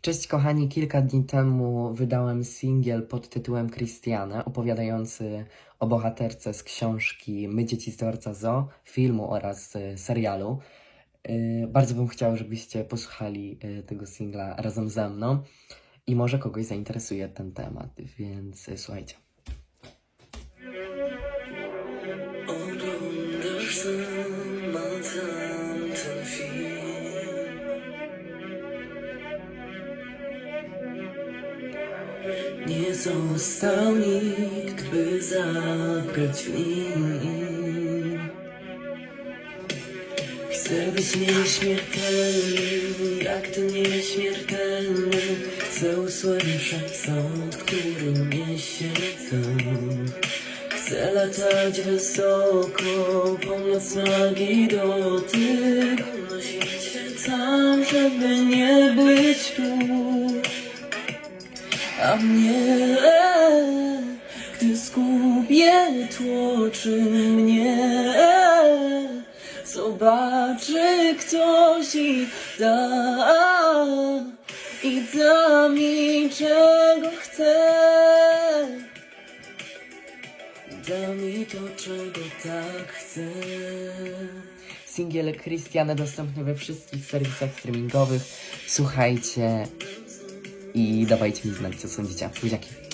Cześć kochani, kilka dni temu wydałem singiel pod tytułem Christiane, opowiadający o bohaterce z książki My dzieci z dworca Zoo, filmu oraz serialu. Y, Bardzo bym chciał, żebyście posłuchali y, tego singla razem ze mną i może kogoś zainteresuje ten temat, więc y, słuchajcie. Oglądasz tamten film Nie został nikt, by zagrać w nim. Chcę być nieśmiertelny, jak ten nieśmiertelny. Chcę usłyszeć sąd, który niesie tam Chcę latać wysoko, ponad nagi dotyk Unosić się tam, żeby nie być tu a mnie, gdy zgubię tłoczy mnie, zobaczy ktoś i da, i da mi czego chce. Da mi to, czego tak chcę. Singiel Christiane dostępny we wszystkich serwisach streamingowych. Słuchajcie i dawajcie mi znać, co sądzicie. Buziaki.